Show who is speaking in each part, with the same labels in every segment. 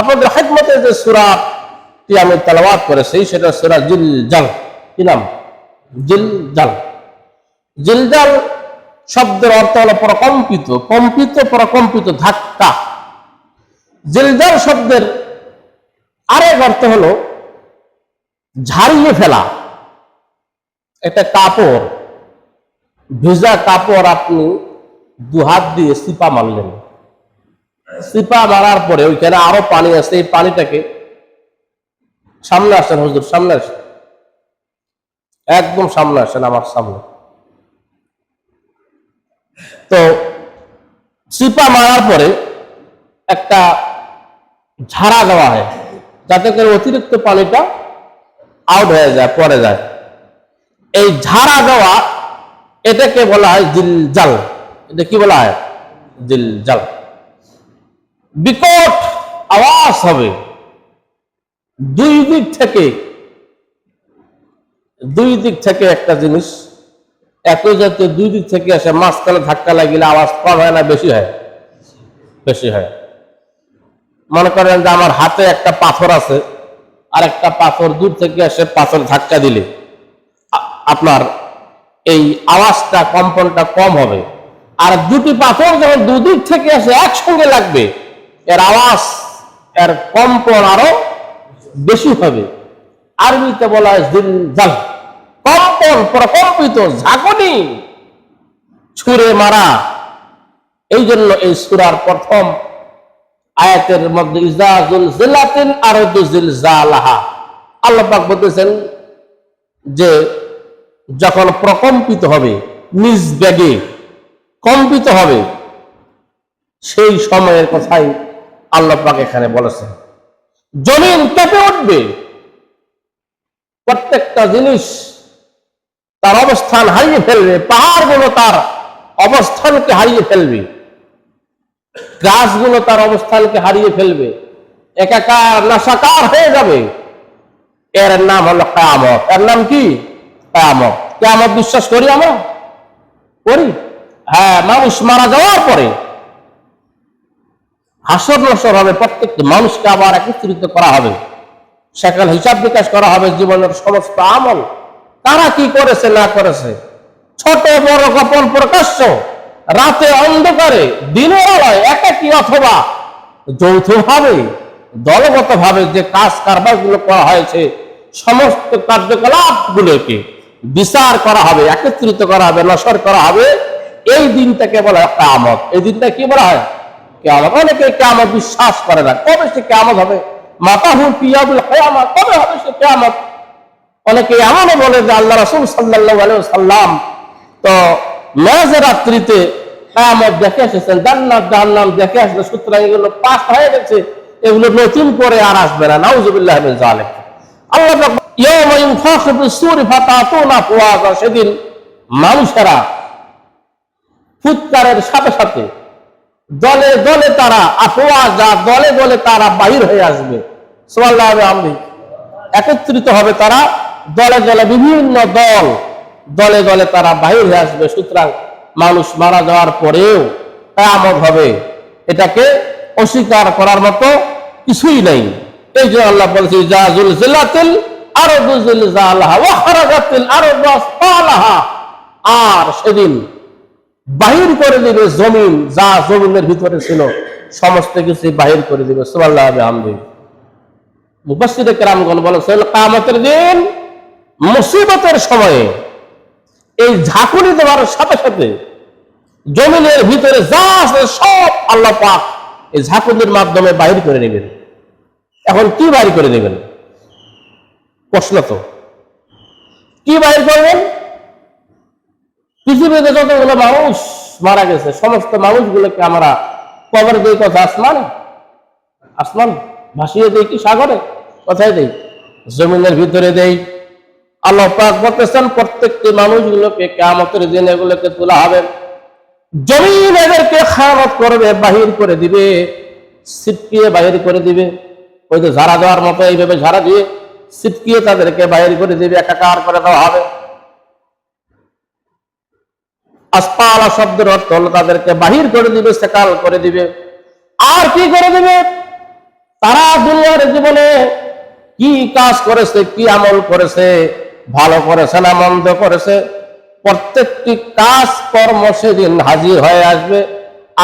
Speaker 1: আপনাদের হেকমতে যে সুরাটি আমি তেলাওয়াত করেছি সেটা সুরা জিল জাল কি নাম? জিল জাল জিলজাল শব্দের অর্থ হলো প্রকম্পিত, কম্পিত, প্রকম্পিত ধাক্কা। জিলজাল শব্দের আরেক অর্থ হলো ঝাড়িয়ে ফেলা। একটা কাপড়, ভেজা কাপড় আপনি দু হাত দিয়ে সিপা মারলেন। সিপা মারার পরে ওইখানে আরও পানি আছে এই পানিটাকে সামনে আসেন হুজুর, সামনে আসেন। একদম সামনে আসেন আমার সামনে। তো সিপা মারার পরে একটা ঝাড়া দেওয়া হয়, যাতে করে অতিরিক্ত পানিটা আউট হয়ে যায়, পড়ে যায়। এই ঝাড়া দেওয়া, এটাকে বলা হয় দিল জিলজাল। এটা কি বলা হয়? দিল জিলজাল। বিকট আওয়াজ হবে। দুই দিক থেকে, দুই দিক থেকে একটা জিনিস, একই জাতীয় দুই দিক থেকে আসে, মাঝখানে ধাক্কা লাগিলে আওয়াজ কম হয় না, বেশি হয়? বেশি হয়। মনে করেন যে আমার হাতে একটা পাথর আছে, আর একটা পাথর দূর থেকে এসে পাথর ধাক্কা দিলে আপনার এই আওয়াজটা, কম্পনটা কম হবে। আর দুটি পাথর যখন দুদিক থেকে এসে একসঙ্গে লাগবে এর আওয়াজ, এর কম্পন আরও বেশি হবে। আরবিতে বলা হয় জিলজাল কম্পন, প্রকম্পিত, ঝাঁকুনি, ছুঁড়ে মারা। এই জন্য এই সুরার প্রথম আয়াতের মধ্যে ইজাজুল জিলাতিন আর জিলজালাহা আল্লাহ বলতেছেন যে, যখন প্রকম্পিত হবে, নিজ ব্যাগে কম্পিত হবে, সেই সময়ের কথাই আল্লাহ পাক এখানে বলেছেন, জমিন কেঁপে উঠবে। প্রত্যেকটা জিনিস তার অবস্থান হারিয়ে ফেলবে, পাহাড়গুলো তার অবস্থানকে হারিয়ে ফেলবে, গাছগুলো তার অবস্থানকে হারিয়ে ফেলবে, একাকার নাশাকার হয়ে যাবে। এর নাম হলো কেয়ামত। এর নাম কি? কেয়ামত। কেয়ামত বিশ্বাস করি আমরা? করি। হ্যাঁ মানুষ মারা যাওয়ার পরে হাসর নসর হবে প্রত্যেকটি মানুষকে আবার একত্রিত করা হবে। সেখানে হিসাব বিকাশ করা হবে জীবনের সমস্ত আমল। তারা কি করেছে, না করেছে? ছোট, বড় গোপন প্রকাশ্য। রাতে অন্ধকারে, দিনের আলোয় একাকি অথবা যৌথভাবে, দলগতভাবে যে কাজ কারবারগুলো করা হয়েছে, সমস্ত কার্যকলাপ গুলোকে বিচার করা হবে, একত্রিত করা হবে, নসর করা হবে। এই দিনটাকে বলা হয় কামত এই দিনটা কি বলা হয়? কেমন অনেকে কেমন বিশ্বাস করে না। কবে সে কেমন হবে? মাতা হুন পিয়াবুল কেয়ামত কবে হবে সে কেমত অনেকে এমনও বলে যে আল্লাহ সাল্লাহ সাল্লাম তো মেজ রাত্রিতে কেয়ামত দেখে এসেছেন। জান্নাত, জাহান্নাম দেখে আসলে সুতরাং এগুলো পাস হয়ে গেছে। এগুলো নতুন করে আর আসবে না। নাউজুবিল্লাহ জালিক আল্লাহ সেদিন মানুষেরা ফুৎকারের সাথে সাথে দলে দলে তারা আফওয়াজা দলে দলে তারা বাহির হয়ে আসবে। আমি একত্রিত হবে তারা দলে দলে বিভিন্ন দল, দলে দলে তারা বাহির হয়ে আসবে। সুতরাং মানুষ মারা যাওয়ার পরেও কেয়ামত হবে। এটাকে অস্বীকার করার মতো কিছুই নেই। এই যে আল্লাহ বলছে জাজুল জিলাতিল খারাজাতিল আরদু আসফালাহা। আর সেদিন বাহির করে দিবে জমিন, যা জমিনের ভিতরে ছিল, সমস্ত কিছু বাহির করে দিবে। বিহামদি মুফাসসিরে কেরামগণ বলেছেন কিয়ামতের দিন মুসিবতের সময়ে এই ঝাঁকুনি দেওয়ার সাথে সাথে জমিনের ভিতরে যা আছে সব আল্লাহ পাক এই ঝাঁকুনির মাধ্যমে বাহির করে নেবেন। এখন কি বাহির করে নেবেন? প্রশ্ন তো। কি বাহির করবেন? পৃথিবীতে যতগুলো মানুষ মারা গেছে, সমস্ত মানুষগুলোকে আমরা কবর দিই, কথা আসমান? আসমান? ভাসিয়ে দেই কি সাগরে? কোথায় দেই। জমিনের ভিতরে দেই। আল্লাহ পাক বলতেছেন, প্রত্যেকটি মানুষগুলোকে কেমতের দিন এগুলোকে তোলা হবে। জমিন এদেরকে খারাপ করবে, বাহির করে দিবে, ছিটকিয়ে বাহির করে দিবে। ওই তো ঝাড়া দেওয়ার মতো এইভাবে ঝাড়া দিয়ে ছিটকিয়ে তাদেরকে বাহির করে দিবে, একাকার করে দেওয়া হবে। আসপালা শব্দের অর্থ হলো তাদেরকে বাহির করে দিবে, সেকাল করে দিবে। আর কি করে দিবে? তারা দুনিয়ার জীবনে কি কাজ করেছে, কি আমল করেছে, ভালো করেছে না মন্দ করেছে, প্রত্যেকটি কাজ কর্ম সেদিন হাজির হয়ে আসবে।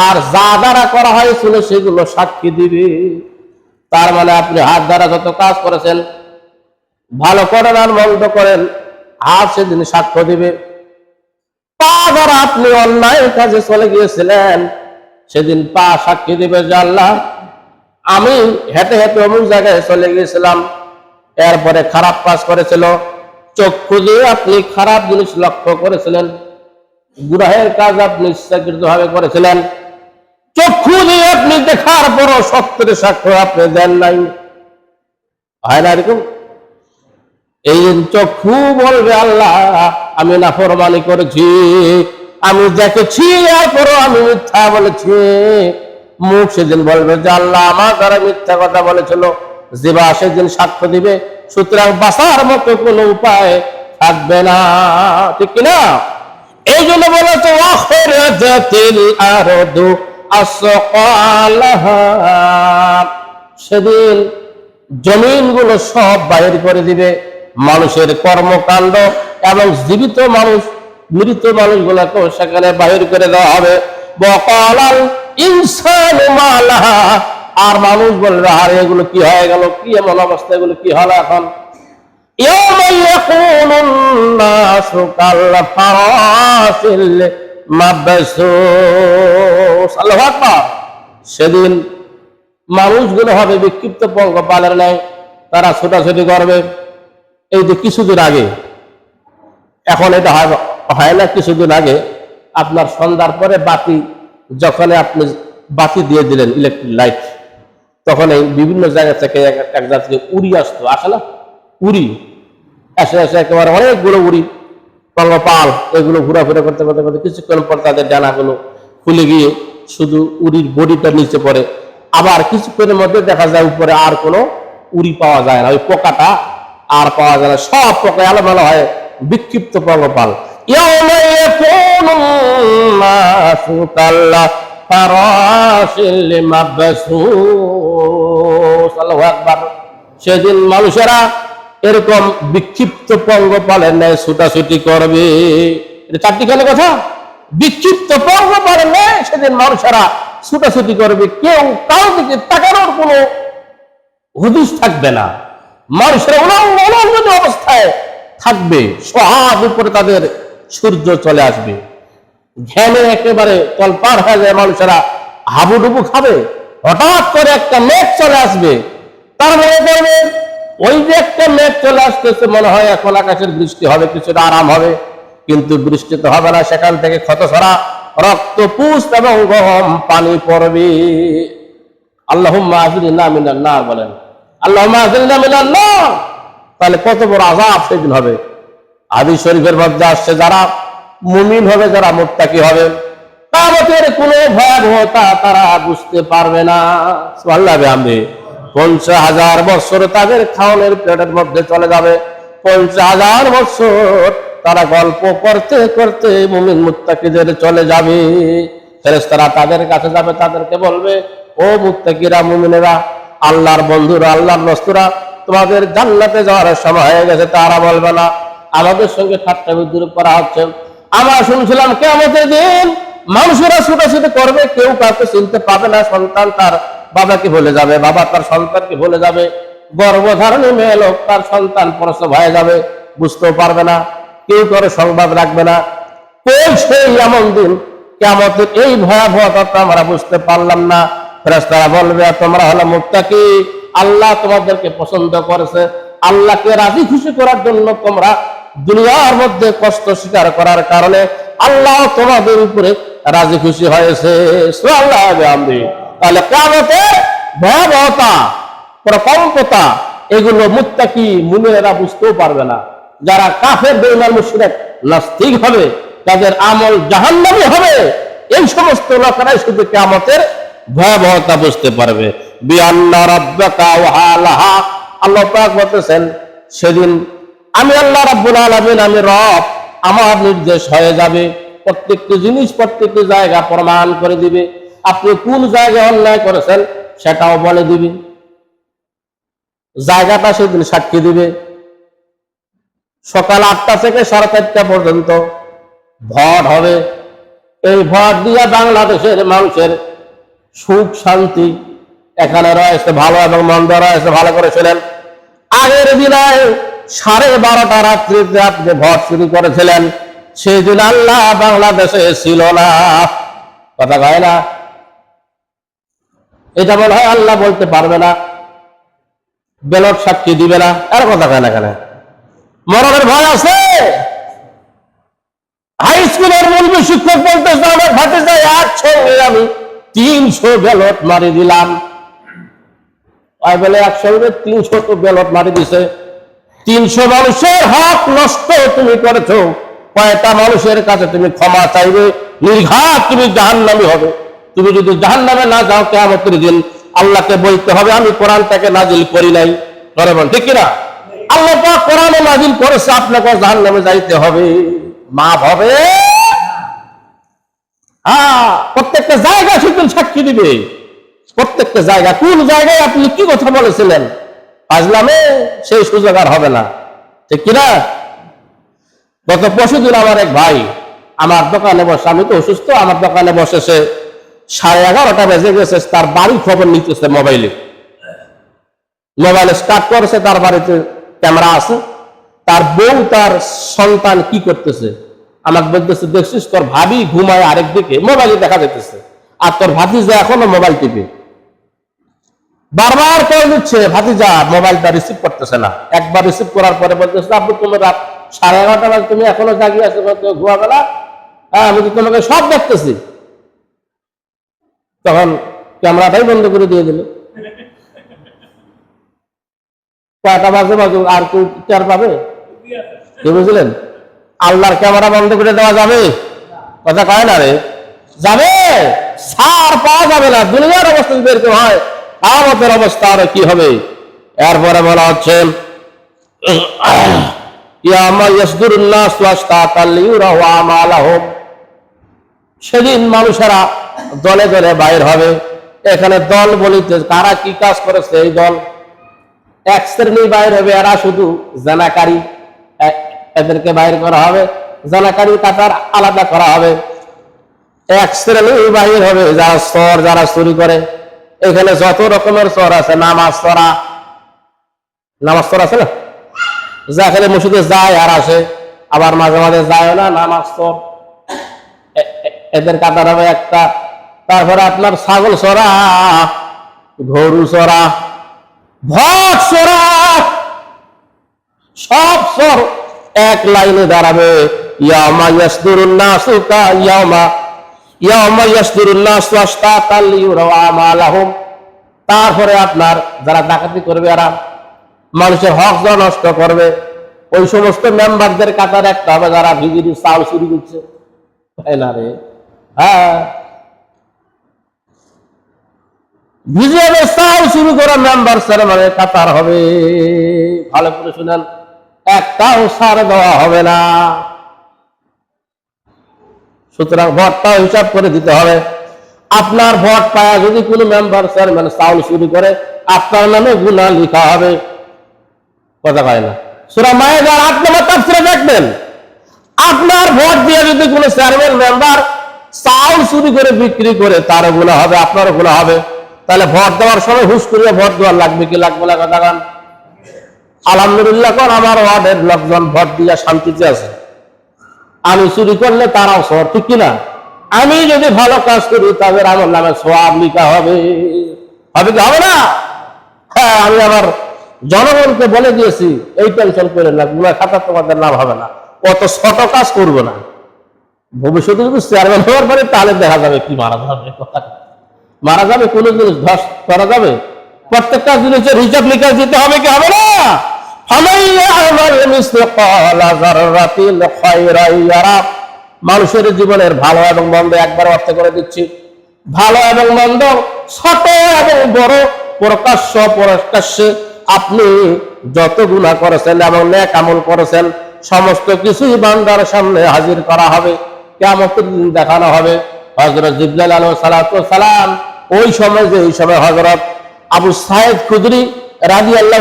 Speaker 1: আর যা দ্বারা করা হয়েছিল সেগুলো সাক্ষী দিবে। তার মানে আপনি হাত দ্বারা যত কাজ করেছেন, ভালো করেন আর মন্দ করেন, হাত সেদিন সাক্ষ্য দিবে। পা আপনি অন্যায় কাজে চলে গিয়েছিলেন। সেদিন পা সাক্ষী দেবে যে আল্লাহ, আমি হেঁটে হেঁটে অমুক জায়গায় চলে গিয়েছিলাম। এরপরে খারাপ কাজ করেছিল। চক্ষু দিয়ে আপনি খারাপ জিনিস লক্ষ্য করেছিলেন। গুরাহের কাজ আপনি ইচ্ছাকৃত ভাবে করেছিলেন। চক্ষু দিয়ে আপনি দেখার পরও সত্যের সাক্ষ্য আপনি দেন নাই। হয় না এরকম? এই চক্ষু বলবে আল্লাহ, আমি না ফরমানি করেছি। আমি দেখেছি, এরপরও আমি মিথ্যা বলেছি। মুখ সেদিন বলবে যে আল্লাহ আমার দ্বারা মিথ্যা কথা বলেছিল। জিবা সেদিন সাক্ষ্য দিবে। সুতরাং বাঁচার মতো কোনো উপায় থাকবে না। ঠিক কিনা? এই জন্য বলেছে সেদিন জমিনগুলো সব বাইর করে দিবে। মানুষের কর্মকাণ্ড এবং জীবিত মানুষ, মৃত মানুষগুলোকেও সেখানে বাহির করে দেওয়া হবে। বকালাল ইনসান আর মানুষ বলবে, আর, এগুলো কি হয়ে গেল? কি এমন অবস্থা? এগুলো কি হলো এখন? সেদিন মানুষগুলো হবে বিক্ষিপ্ত পঙ্গপালের নেয় তারা ছোটাছুটি করবে। এই যে কিছুদিন আগে, এখন এটা হয় না, কিছুদিন আগে আপনার সন্ধ্যার পরে বাতি যখন আপনি বাতি দিয়ে দিলেন ইলেকট্রিক লাইট তখন এই বিভিন্ন জায়গা থেকে এক জায়গা থেকে উড়ি আসতো, আসে না? উড়ি। এসে এসে একেবারে অনেকগুলো উড়ি পঙ্গপাল এগুলো ঘোরাফেরা করতে করতে করতে কিছুক্ষণ পর তাদের ডানাগুলো খুলে গিয়ে শুধু উড়ির বডিটা নিচে পড়ে। আবার কিছুক্ষণের মধ্যে দেখা যায় উপরে আর কোনো উড়ি পাওয়া যায় না, ওই পোকাটা আর পাওয়া গেল সব প্রকার ভালো হয় বিক্ষিপ্ত পঙ্গপাল সেদিন মানুষেরা এরকম বিক্ষিপ্ত পঙ্গপালের ন্যায় ছুটাছুটি করবে। চারটি খেলে কথা। বিক্ষিপ্ত পঙ্গপালের ন্যায় সেদিন মানুষেরা ছুটাছুটি করবে। কেউ কাউকে তাকানোর কোনো হুদুস থাকবে না। মানুষের উলঙ্গ অবস্থায় থাকবে সহাব উপরে তাদের সূর্য চলে আসবে। ঘ্যানে একেবারে তলপার হয়ে যায় মানুষেরা, হাবুডুবু খাবে, হঠাৎ করে একটা মেঘ চলে আসবে। তার মনে করবে ওই যে একটা মেঘ চলে আসতেছে, মনে হয় এখন আকাশের বৃষ্টি হবে, কিছুটা আরাম হবে। কিন্তু বৃষ্টি তো হবে না, সেখান থেকে ক্ষত ছড়া রক্ত পুষ এবং গহম পানি পড়বে। আল্লাহ মিনাল না বলেন আল্লাহ না তাহলে কত বড় আজাব সেদিন হবে। আদি শরীফের মধ্যে আসছে, যারা মুমিন হবে, যারা মুত্তাকি হবে কামতের কোনো ভয়াবহতা তারা বুঝতে পারবে না। আল্লাহ আমি পঞ্চাশ হাজার বছর তাদের খাওয়ানোর প্লেটের মধ্যে চলে যাবে। পঞ্চাশ হাজার বছর তারা গল্প করতে করতে মুমিন মুত্তাকিদের চলে যাবে। ফেরেশতারা তাদের কাছে যাবে, তাদেরকে বলবে, ও মুত্তাকিরা, মুমিনেরা আল্লাহর বন্ধুরা, আল্লাহর নস্তুরা তোমাদের জান্নাতে যাওয়ার সময় হয়ে গেছে, তারা বলবে না, আমাদের সঙ্গে ঠাট্টা বিদ্রুপ করা হচ্ছে। আমরা শুনছিলাম কে আমাদের দিন মানুষেরা ছুটাছুটি করবে, কেউ কাউকে চিনতে পাবে না, সন্তান তার বাবাকে ভুলে যাবে, বাবা তার সন্তানকে ভুলে যাবে, গর্ভধারণী মেয়ে লোক তার সন্তান প্রসব হয়ে যাবে, বুঝতেও পারবে না, কেউ করে সংবাদ রাখবে না। কোন সেই এমন দিন? কেমতের এই ভয়াবহতা আমরা বুঝতে পারলাম না। ফেরেশতারা বলবে, তোমরা হলো মুত্তাকি। আল্লাহ তোমাদেরকে পছন্দ করেছে। আল্লাহকে রাজি খুশি করার জন্য তোমরা দুনিয়ার মধ্যে কষ্ট স্বীকার করার কারণে আল্লাহ তোমাদের উপরে রাজি খুশি হয়েছে। তাহলে কামতে ভয়াবহতা প্রকল্পতা এগুলো বুঝতেও পারবে না। যারা কাফের বেইমান মুশরিক নাস্তিক হবে, তাদের আমল জাহান্নামী হবে। এই সমস্ত লোকেরাই শুধু কিয়ামতের ভয়াবহতা বুঝতে পারবে। সেদিন আমি আল্লাহ রাব্বুল আলামিন, আমি রব, আমার নির্দেশ হয়ে যাবে। প্রত্যেকটি জিনিস প্রত্যেকটি জায়গা প্রমাণ করে দিবে। আপনি কোন জায়গায় অন্যায় করেছেন সেটাও বলে দিবে। জায়গাটা সেদিন সাক্ষী দিবে। সকাল আটটা থেকে সাড়ে চারটা পর্যন্ত ভোট হবে। এই ভোট দিয়ে বাংলাদেশের মানুষের সুখ, শান্তি, এখানে রয়েছে ভালো এবং মন্দ রয়েছে, ভালো করে আগের দিনে সাড়ে বারোটা রাত্রিতে আপনি ভোট শুরু করেছিলেন, সেই দিন আল্লাহ বাংলাদেশে ছিল না। কথা কয় না? এটা মনে হয় আল্লাহ বলতে পারবে না, বেলট সাক্ষী দিবে না, আর কথা কয় না কেন? মরণের ভয় আছে? হাই স্কুলের মূল শিক্ষক বলতেছে, আমার ভাতে যায় একসঙ্গে আমি। তিনশো ব্যালট মারি দিলাম। একসঙ্গে তিনশো তো ব্যালট মারি দিছে। তিনশো মানুষের হক নষ্ট তুমি করেছ। কয়টা মানুষের কাছে তুমি ক্ষমা চাইবে? নির্ঘাত তুমি জাহান্নামি হবে। তুমি যদি জাহান্নামে না যাও কেমতের দিন আল্লাহকে বলতে হবে, আমি কোরআনটাকে নাজিল করি নাই। ধরে বল ঠিক কিনা? আল্লাহ কোরআনে নাজিল করেছে আপনাকে জাহান্নামে যাইতে হবে। মাপ হবে। হ্যাঁ প্রত্যেকটা জায়গা সেদিন সাক্ষী দিবে। প্রত্যেকটা জায়গা কোন জায়গায় আপনি কি কথা বলেছিলেন? আজলামে সেই সুযোগ আর হবে না। ঠিক কিনা গত পরশুদিন আমার এক ভাই আমার দোকানে বসে, আমি তো অসুস্থ, আমার দোকানে বসে সে সাড়ে এগারোটা বেজে গেছে, তার বাড়ির খবর নিতেছে মোবাইলে। মোবাইলে স্টার্ট করেছে, তার বাড়িতে ক্যামেরা আছে। তার বউ, তার সন্তান কি করতেছে? আমাকে বলতেছে, দেখছিস, তোর ভাবি ঘুমায় আরেক দিকে, মোবাইলে দেখা যেতেছে আর তোর ভাতিজা এখনও মোবাইল টিপে। বারবার করে দিচ্ছে, ভাতিজা, মোবাইলটা রিসিভ করতেছে না। একবার রিসিভ করার পরে বলতেছে আপনি তুমি রাত সাড়ে এগারোটা বাজে, তুমি এখনও জাগিয়ে আছো ঘুমাবেলা হ্যাঁ আমি তো তোমাকে সব দেখতেছি। তখন ক্যামেরাটাই বন্ধ করে দিয়ে দিল। কয়টা বাজে বাজু, আর কেউ চার পাবে? কি বুঝলেন? আল্লাহর ক্যামেরা বন্ধ করে দেওয়া যাবে? কথা কয় না রে? যাবে? সার পাওয়া যাবে না। দুনিয়ার অবস্থা যদি এরকম হয় আমাদের অবস্থা আর কি হবে? এরপরে বলা হচ্ছে সেদিন মানুষেরা দলে দলে বাইর হবে। এখানে দল বলিতে কারা কি কাজ করেছে এই দল? এক শ্রেণি বাইর হবে এরা শুধু জানাকারী। এদেরকে বাইর করা হবে। জানাকারী কাতার আলাদা করা হবে। এক শ্রেণি বাহির হবে, যারা স্তর যারা চুরি করে। এখানে যত রকমের স্তর আছে, নামাজ স্তরা নামাজ স্তর আছে না? যেখানে মসজিদে যায় আর আসে, আবার মাঝে মাঝে যায় না, নামাজ এ- এদের কাতার হবে একটা। তারপরে আপনার ছাগল সরা, গরু সরা, ভট সরা, সব সর এক লাইনে দাঁড়াবে। ইয়ামা ইয়ামা ইয়ামা তারপরে আপনার যারা ডাকাতি করবে এরা মানুষের হক যা নষ্ট করবে, ওই সমস্ত মেম্বারদের কাতার একটা হবে যারা ভিজিরি চাউল চুরি দিচ্ছে তাই না রে? হ্যাঁ। ভিজিএমের চাউল শুরু করা মেম্বার মানে কাতার হবে। ভালো করে শুনেন। একটাও সার দেওয়া হবে না। সুতরাং ভোটটাও হিসাব করে দিতে হবে। আপনার ভোট পায়া যদি কোনো মেম্বার চেয়ারম্যান চাউল শুরু করে, আপনার নামে গুণা লেখা হবে। কথা কয় না। সুরা মায়ের আট নম্বর দেখবেন, আপনার ভোট দিয়ে যদি কোনো চেয়ারম্যান মেম্বার চাউল চুরি করে বিক্রি করে, তারও গুণা হবে, আপনারও গুণা হবে। তাহলে ভোট দেওয়ার সময় হুশ করিয়ে ভোট দেওয়ার লাগবে কি লাগবে না, কথা আলহামদুলিল্লাহ কোন আমার ওয়ার্ডের লোকজন ভোট দিয়ে শান্তিতে আছে। আমি চুরি করলে তারাও সর ঠিক কিনা? আমি যদি ভালো কাজ করি, তাদের আমার নামে সোয়াব লিখা হবে। হবে কি? হবে না? হ্যাঁ আমি আমার জনগণকে বলে দিয়েছি, এই টেনশন করে না গুণা খাতা তোমাদের নাম হবে না। অত ছোট কাজ করব না। ভবিষ্যতে যদি চেয়ারম্যান হওয়ার পরে, তাহলে দেখা যাবে কি মারা যাবে। মারা যাবে কোনো জিনিস, ধস করা যাবে। প্রত্যেকটা জিনিসের হিসাব নিকাশ দিতে হবে কি? হবে না? মানুষের জীবনের ভালো এবং মন্দ একবার অর্থ করে দিচ্ছি। ভালো এবং মন্দ, ছোট এবং বড়, প্রকাশ্য, প্রকাশ্যে। আপনি যত গুণা করেছেন এবং ন্যাক আমল করেছেন, সমস্ত কিছুই বান্দার সামনে হাজির করা হবে। কেমন দিন দেখানো হবে। হজরত জিবলাল আলহ সালাম ওই সময় যে ওই সময় হজরত আবু সাহেব খুদরি রাজি আল্লাহ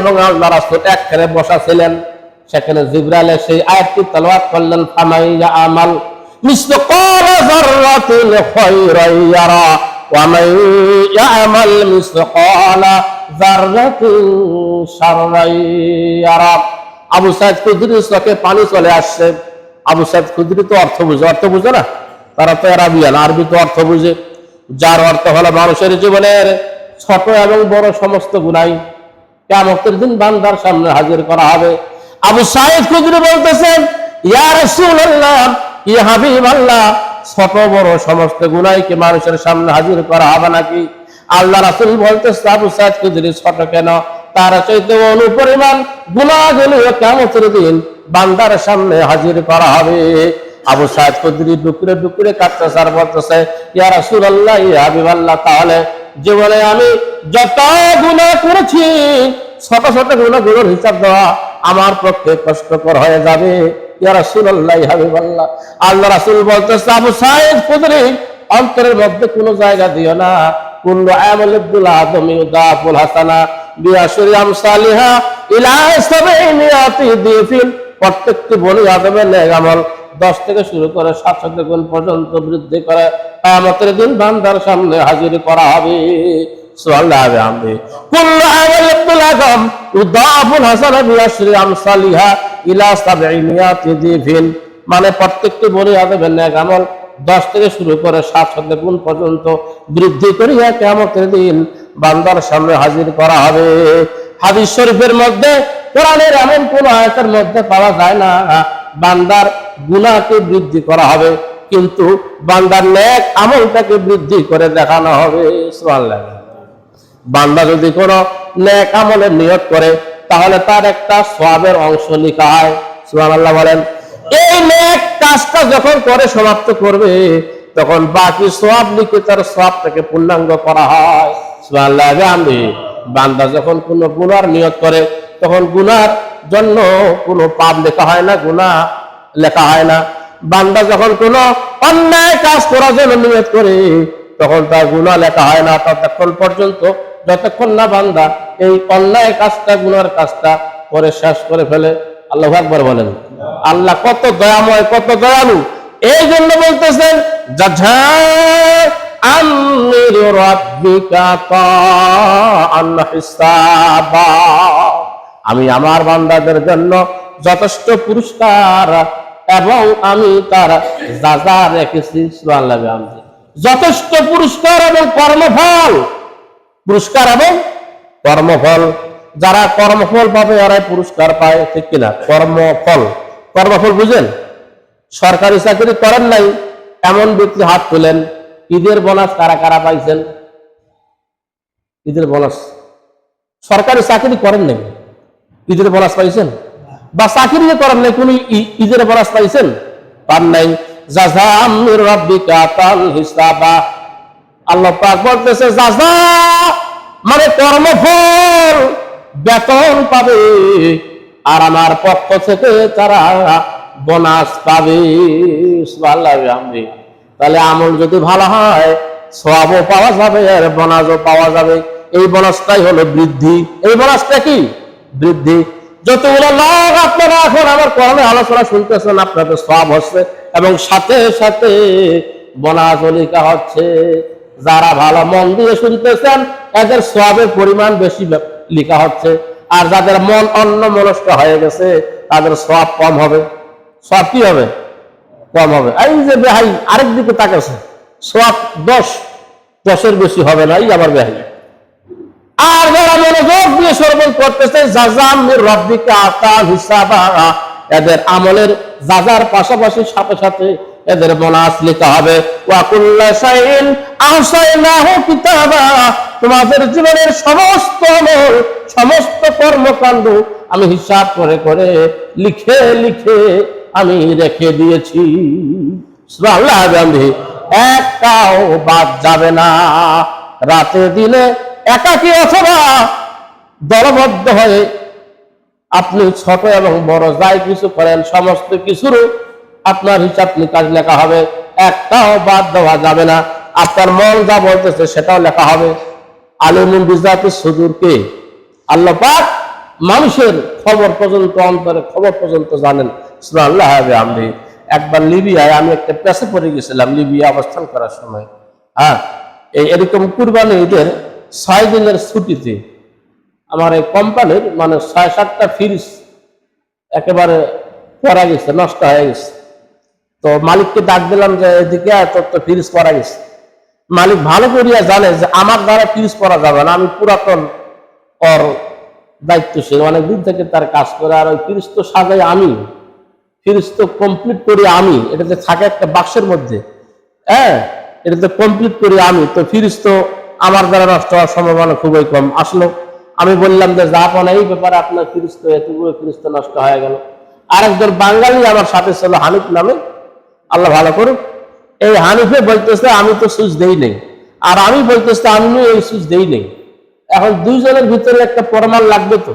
Speaker 1: এবং আল্লাহ রাসূল একখানে বসা ছিলেন। সেখানে জিব্রাইল সেই আয়াতটি তেলাওয়াত করলেন ফামাইয়া আমাল মিসকাল যাররাতিন খায়রান ইয়ারা, ওয়া মান ইয়ামাল মিসকাল যাররাতিন শাররান আবু সাইদ খুদরির চোখে পানি চলে আসছে। আবু সাইদ খুদরি তো অর্থ বুঝে অর্থ বুঝে না? তারা তো আরবিয়ান আরবি তো অর্থ বুঝে। যার অর্থ হলো মানুষের জীবনের ছোট এবং বড় সমস্ত গুনাই কেমতের দিন বান্দার সামনে হাজির করা হবে। আবু সাইদ খুদরি বলতেছেন ছোট বড় সমস্ত গুনাইকে মানুষের সামনে হাজির করা হবে নাকি? আল্লাহ বলতেছে, আবু খুদরি, ছোট কেন? তার অনুপরিমাণ কেমতের দিন বান্দার সামনে হাজির করা হবে। আবু সাইদ খুদরি ডুকরে ডুকরে কাটতে স্যার বলতেছে, ইয়া রাসূলুল্লাহ ইয়া হাবিবাল্লাহ, তাহলে জীবনে আমি যত গুনাহ করেছি, শত ছোট গুনাহগুলোর হিসাব দেওয়া আমার পক্ষে কষ্টকর হয়ে যাবে। অন্তরের মধ্যে কোনো জায়গা দিও না। ইলা প্রত্যেকটি বলি আদমের নেক আমল দশ থেকে শুরু করে সাতশত গুণ পর্যন্ত বৃদ্ধি করে আমাদের দিন বান্দার সামনে হাজির করা হবে। মানে প্রত্যেকটি বলি আদমের আমল দশ থেকে শুরু করে সাত শত গুণ পর্যন্ত বৃদ্ধি করিয়া কেমতের দিন বান্দার সামনে হাজির করা হবে। হাদিস শরীফের মধ্যে কোরআনের এমন কোন আয়াতের মধ্যে পাওয়া যায় না। বান্দার গুনাহকে বৃদ্ধি করা হবে, কিন্তু বান্দার নেক আমলটাকে বৃদ্ধি করে দেখানো হবে বান্দা যদি কোনো নেক আমলের নিয়ত করে, তাহলে তার একটা সওয়াবের অংশ লিখা হয়, সুবহানাল্লাহ বলেন। এই নেক কাজটা যখন করে, সমাপ্ত করবে, তখন বাকি সওয়াব লিখে তার সওয়াবটাকে পূর্ণাঙ্গ করা হয়, সুবহানাল্লাহ, আমি। বান্দা যখন কোনো গুনার নিয়ত করে, তখন গুনার জন্য কোনো পাপ লেখা হয় না, গুনাহ লেখা হয় না। বান্দা যখন কোন অন্যায় কাজ করার জন্য নিয়ত করে, তখন তার গুনাহ লেখা হয় না। ততক্ষণ পর্যন্ত, যতক্ষণ না বান্দা এই অন্যায় কাজটা, গুনার কাজটা করে শেষ করে ফেলে। আল্লাহ আকবর বলেন। আল্লাহ কত দয়াময়, কত দয়ালু। এই জন্য বলতেছেন আমি আমার বান্দাদের জন্য যথেষ্ট পুরস্কার এবং আমি তার যাজা রেখেছি সুবহানাল্লাহ আমি। যথেষ্ট পুরস্কার এবং কর্মফল। পুরস্কার এবং কর্মফল। যারা কর্মফল পাবে ওরাই পুরস্কার পায়, ঠিক কিনা? কর্মফল। কর্মফল বুঝেন? সরকারি চাকরি করেন নাই, এমন ব্যক্তি হাত তোলেন, ঈদের বোনাস কারা কারা পাইছেন? ঈদের বোনাস। সরকারি চাকরি করেন নাই। ঈদের বোনাস পাইছেন? বা চাকরি যে করেন নাই, কোন ঈদের বোনাস পাইছেন? পান নাই। বলতেছে মানে বেতন পাবে আর আমার পক্ষ থেকে তারা বোনাস পাবে। তাহলে আমল যদি ভালো হয় সবও পাওয়া যাবে আর বোনাসও পাওয়া যাবে। এই বোনাসটাই হলো বৃদ্ধি। এই বোনাসটা কি? বৃদ্ধি। যতগুলো লাভ আপনারা এখন আমার করণে আলোচনা শুনতেছেন, আপনাদের সব হচ্ছে। এবং সাথে সাথে বোনাস লিখা হচ্ছে, যারা ভালো মন দিয়ে শুনতেছেন, এদের সবের পরিমাণ বেশি লেখা হচ্ছে। আর যাদের মন অন্য মনস্ক হয়ে গেছে, তাদের সব কম হবে। সব কি হবে? কম হবে। এই যে বেহাই আরেক দিকে তাকাছে সব দশ, দশের বেশি হবে না, এই আমার বেহাই। আর যারা মনোযোগ দিয়ে সরবল করতেছে এদের আমলের যাজার পাশাপাশি সাথে সাথে এদের বোনাস লিখা হবে। তোমাদের জীবনের সমস্ত আমল, সমস্ত কর্মকাণ্ড আমি হিসাব করে করে লিখে লিখে আমি রেখে দিয়েছি। সুবহানাল্লাহ গান্ধী একটাও বাদ যাবে না। রাতে দিনে একাকী অথবা দলবদ্ধ হয়ে আপনি ছোট এবং বড় যাই কিছু করেন, সমস্ত কিছুর আপনার হিসাব নিকাশ লেখা হবে। একটাও বাদ দেওয়া যাবে না। আপনার মন যা বলতেছে সেটাও লেখা হবে। আলিমুল বিজাতি সুদূর কে? আল্লাহ পাক মানুষের খবর পর্যন্ত, অন্তরে খবর পর্যন্ত জানেন। আল্লাহ আমি একবার লিবিয়ায় আমি একটা পেশে পড়ে গেছিলাম, লিবিয়া অবস্থান করার সময়। হ্যাঁ এই এরকম কুরবানি ঈদের ছয় দিনের ছুটিতে আমার এই কোম্পানির মানে ছয় সাতটা ফ্রিজ একেবারে পড়া গেছে, নষ্ট হয়ে গেছে। তো মালিককে ডাক দিলাম যে, এদিকে তোর তো ফ্রিজ পড়া গেছে। মালিক ভালো করিয়া জানে যে, আমার দ্বারা ফ্রিজ পড়া যাবে না, আমি পুরাতন ওর দায়িত্বশীল। অনেক দিন থেকে তার কাজ করে, আর ওই ফ্রিজ তো সাজাই আমি ফ্রিজ তো কমপ্লিট করি আমি। এটাতে থাকে একটা বাক্সের মধ্যে। হ্যাঁ এটাতে কমপ্লিট করি আমি। তো ফ্রিজ তো আমার দ্বারা নষ্ট হওয়ার সম্ভাবনা খুবই কম। আসলো, আমি বললাম যে, যা পান এই ব্যাপারে আপনার ফ্রিজ তো এতগুলো ফ্রিজ তো নষ্ট হয়ে গেল। আরেকজন বাঙালি আমার সাথে ছিল, হানিফ নামে। আল্লাহ ভালো করুক। এই হানিফে বলতেছে, আমি তো সুইচ দেই নেই। আর আমি বলতেছে আমি এই সুইচ দেই নেই। এখন দুইজনের ভিতরে একটা প্রমাণ লাগবে তো।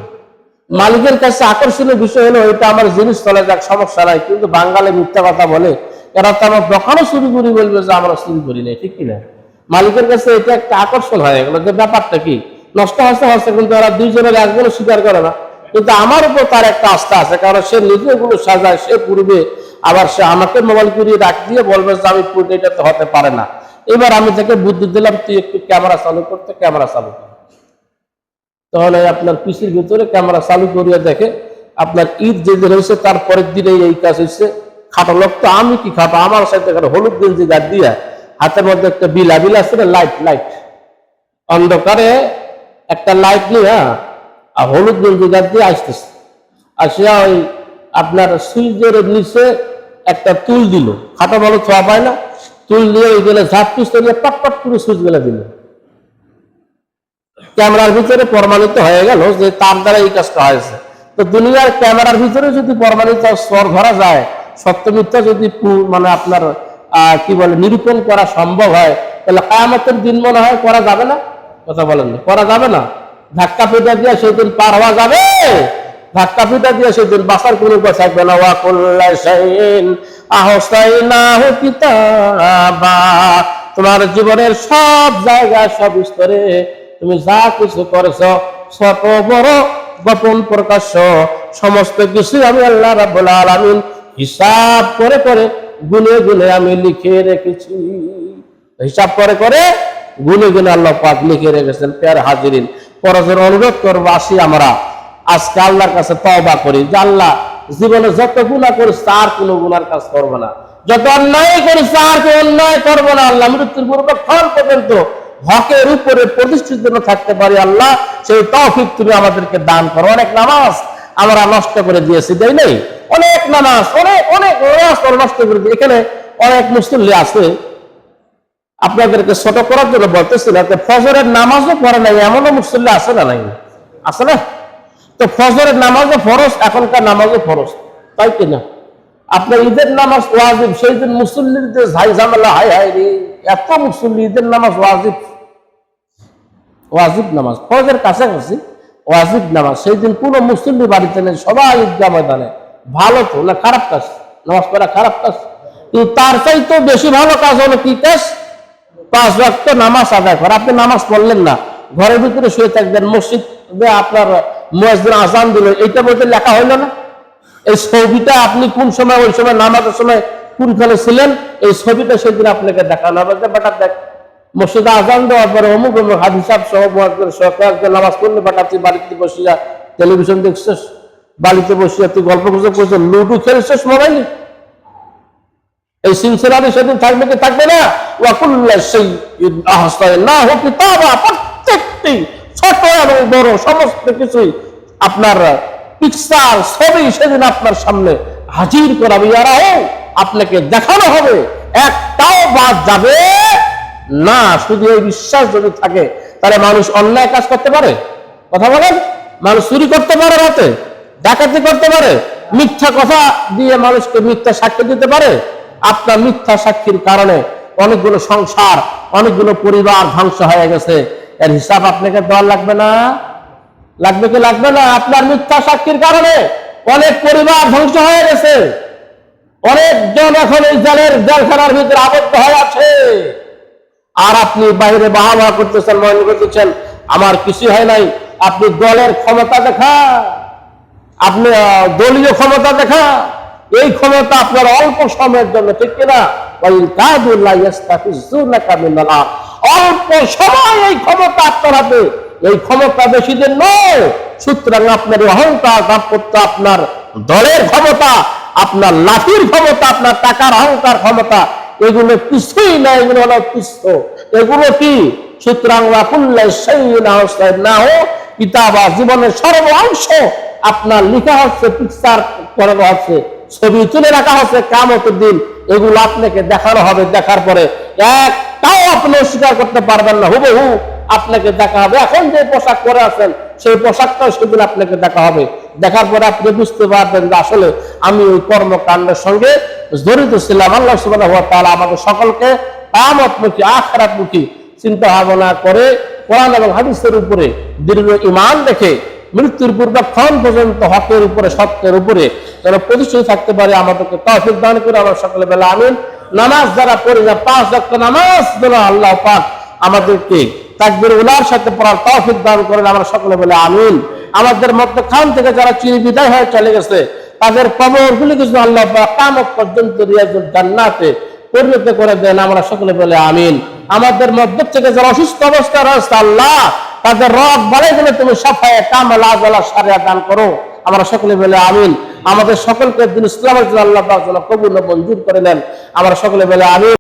Speaker 1: মালিকের কাছে আকর্ষণীয় বিষয় হলো, এটা আমার জিনিস চলে যাক, সমস্যা নাই। কিন্তু বাঙালি মিথ্যা কথা বলে, এরা তো আমার দোকানও চুরি করি বলবে যে, আমরা চুরি করি নাই। ঠিক কিনা? মালিকের কাছে এটা একটা আকর্ষণ হয়ে। গেল যে ব্যাপারটা কি? নষ্ট হচ্ছে হচ্ছে কিন্তু এরা দুইজনের একজনও স্বীকার করে না। কিন্তু আমার উপর তার একটা আস্থা আছে, কারণ সে নিজে এগুলো সাজায়, সে পূর্বে আবার সে আমাকে মোবাইল করিয়ে রাখ দিয়ে বলবে যে আমি পূর্বে এটা তো হতে পারে না। এবার আমি তাকে বুদ্ধি দিলাম, তুই একটু ক্যামেরা চালু করতে ক্যামেরা চালু কর। তাহলে আপনার পিসির ভিতরে ক্যামেরা চালু করিয়া দেখে, আপনার ঈদ যেদিন হয়েছে, তার পরের দিনে এই কাজ হয়েছে খাটো লোক তো আমি কি খাটো আমার সাথে হলুদ গেঞ্জি গাছ দিয়া হাতের মধ্যে একটা বিলা বিলা আছে না লাইট লাইট অন্ধকারে একটা লাইট নিয়ে হ্যাঁ, আর হলুদ গাছ দিয়ে আসতেছে। আসিয়া ওই আপনার সুইচের নিচে একটা তুল দিল। খাটো বলো ছোঁয়া পায় না। তুল দিয়ে ওই গেলে ঝাপ দিয়ে পট পট করে সুইচ গেলে দিল। ক্যামেরার ভিতরে প্রমাণিত হয়ে গেল যে তার দ্বারা এই কাজটা হয়েছে। তো দুনিয়ার ক্যামেরার ভিতরে যদি প্রমাণিত স্তর ধরা যায় সত্য মিথ্যা যদি মানে আপনার কি বলে, নিরূপণ করা সম্ভব হয়। তাহলে কায়ামতের দিন মনে হয় করা যাবে না? কথা বলেন করা যাবে না? ধাক্কা পেটা দিয়ে সেদিন পার হওয়া যাবে? ধাক্কা পিটা দিয়ে সেদিন বাসার কোনো থাকবে না। ওয়া কুল্লা শাইইন কিতাবা। তোমার জীবনের সব জায়গায় সব স্তরে তুমি যা কিছু করেছ ছোট বড় গোপন প্রকাশ্য, সমস্ত কিছু আমি আল্লাহ রাব্বুল আলামিন হিসাব করে করে গুনে গুনে আমি লিখে রেখেছি। হিসাব করে করে গুনে গুনে আল্লাহ পাক লিখে রেখেছেন। পেয়ার হাজিরিন পরজোর অনুরোধ করব, আসি আমরা আজকে আল্লাহর কাছে তওবা করি। যে আল্লাহ জীবনে যত গুণা করিস, তার কোনো গুনার কাজ করব না। যত অন্যায় করিস, তার কোনো অন্যায় করব না। আল্লাহ মৃত্যুর পূর্ব ক্ষণ পর্যন্ত হকের উপরে প্রতিষ্ঠিত থাকতে পারি আল্লাহ। সেই তৌফিক তুমি আমাদেরকে দান করো। অনেক নামাজ আমরা নষ্ট করে দিয়েছি তাই নেই? অনেক নামাজ, অনেক অনেক নষ্ট করে দিই এখানে অনেক মুসল্লি আছে। আপনাদেরকে ছোট করার জন্য বলতেছি না ফজরের নামাজও পড়ে নাই, এমনও মুসল্লি আছে না নাই? আছে না? তো ফজরের নামাজও ফরজ, এখনকার নামাজও ফরজ, তাই কিনা আপনার ঈদের নামাজ ওয়াজিব, সেই দিন মুসল্লিদের ঝাই ঝামেলা হাই হাই রে, এত মুসল্লি, ঈদের নামাজ ওয়াজিব। ওয়াজিব নামাজ, ফজরের কাছাকাছি ওয়াজিব নামাজ। সেই দিন কোনো মুসল্লি বাড়িতে নেই, সবাই ঈদগাহ ময়দানে। ভালো তো, না খারাপ কাজ? নামাজ পড়া খারাপ কাজ? কিন্তু তার চাইতে বেশি ভালো কাজ হলো কি কাজ? পাঁচ ওয়াক্ত নামাজ আদায় করা। আপনি নামাজ পড়লেন না, ঘরের ভিতরে শুয়ে থাকবেন, মসজিদে আপনার মুয়াজ্জিন আসান দিল এইটা মধ্যে লেখা হইল না? এই ছবিটা আপনি কোন সময়, ওই সময়, নামাজের সময় কোনখানে ছিলেন? এই ছবিটা সেদিন আপনাকে দেখানো হবে বেটা দেখ মসজিদে আজান দেওয়ার পরে অমুক অমুক হাদিস সাহেব সহ কয়েকজন নামাজ পড়লে বেটা তুই বাড়িতে বসিয়া টেলিভিশন দেখছিস বাড়িতে বসিয়া তুই গল্প গুজব করছিস লুডু খেলছিস মোবাইলে এই সেদিন থাকবে কি থাকবে না? ওয়াকুল্লা সেই না হোক প্রত্যেকটি ছোট এবং বড় সমস্ত কিছুই আপনার পিকচার ছবি সেদিন আপনার সামনে হাজির করাবে। ইয়ারাও আপনাকে দেখানো হবে। একটাও বাদ যাবে না, শুধু এই বিশ্বাস যদি থাকে, তাহলে মানুষ অন্যায় কাজ করতে পারে? কথা বলেন? মানুষ চুরি করতে পারে রাতে, ডাকাতি করতে পারে, মিথ্যা কথা দিয়ে মানুষকে মিথ্যা সাক্ষী দিতে পারে। আপনার মিথ্যা সাক্ষীর কারণে অনেকগুলো সংসার, অনেকগুলো পরিবার ধ্বংস হয়ে গেছে। এর হিসাব আপনাকে দেওয়ার লাগবে না? লাগবে কি লাগবে না? আপনার মিথ্যা সাক্ষীর কারণে অনেক পরিবার ধ্বংস হয়ে গেছে। অনেকজন এখন এই জেলের জেলখানার ভিতরে আবদ্ধ হয়ে আছে। আর আপনি বাইরে বাহা বাহা করতেছেন মনে করতেছেন, আমার কিছু হয় নাই। আপনি দলের ক্ষমতা দেখা, আপনি দলীয় ক্ষমতা দেখা, এই ক্ষমতা আপনার অল্প সময়ের জন্য, ঠিক কিনা? অল্প সময় এই ক্ষমতা আপনার হাতে। এই ক্ষমতা বেশি দিন নয়। সুতরাং আপনার অহংকার, দাম্পত্য আপনার দলের ক্ষমতা, আপনার লাঠির ক্ষমতা, আপনার টাকার অহংকার ক্ষমতা এগুলো কিছুই না এগুলো হলো তুচ্ছ এগুলো কি? সুতরাং জীবনের সর্ব অংশ আপনার লিখা হচ্ছে পিকচার করানো হচ্ছে, ছবি তুলে রাখা হচ্ছে কামতের দিন এগুলো আপনাকে দেখানো হবে, দেখার পরে একটাও আপনি অস্বীকার করতে পারবেন না, হুবহু আপনাকে দেখা হবে। এখন যে পোশাক পরে আছেন, সেই পোশাকটাও সেদিন আপনাকে দেখা হবে। দেখার পরে আপনি বুঝতে পারবেন যে আসলে আমি ওই কর্মকাণ্ডের সঙ্গে জড়িত ছিলাম। আল্লাহ তাআলা আমাদের সকলকে কামতমুখী আখরাতমুখী চিন্তা ভাবনা করে কোরআন এবং হাদিসের উপরে দৃঢ় ইমান রেখে মৃত্যুর পূর্বক্ষণ পর্যন্ত হকের উপরে, সত্যের উপরে যেন প্রতিষ্ঠিত থাকতে পারে, আমাদেরকে তৌফিক দান করে আমরা সকলে বেলা আমিন। নামাজ যারা পড়ে না, পাঁচ লক্ষ নামাজ যেন আল্লাহ পাক আমাদেরকে তাকবির উলার সাথে পড়ার তৌফিক দান করেন আমরা সকলে বলে আমিন। আমাদের মধ্যে খান থেকে যারা চিনি বিদায় হয়ে চলে গেছে, তাদের কবর গুলি কিছু আল্লাহ কামত পর্যন্ত রিয়াজুল জান্নাতে পরিণত করে দেন, আমরা সকলে বলে আমিন। আমাদের মধ্য থেকে যারা অসুস্থ অবস্থা রয়েছে, আল্লাহ তাদের রব বাড়ে গেলে তুমি সাফায় কামাল আজলা সারিয়া দান করো, আমরা সকলে বলে আমিন। আমাদের সকলকে দিন ইসলামের জন্য আল্লাহ কবুল মঞ্জুর করে নেন আমরা সকলে বলে আমিন।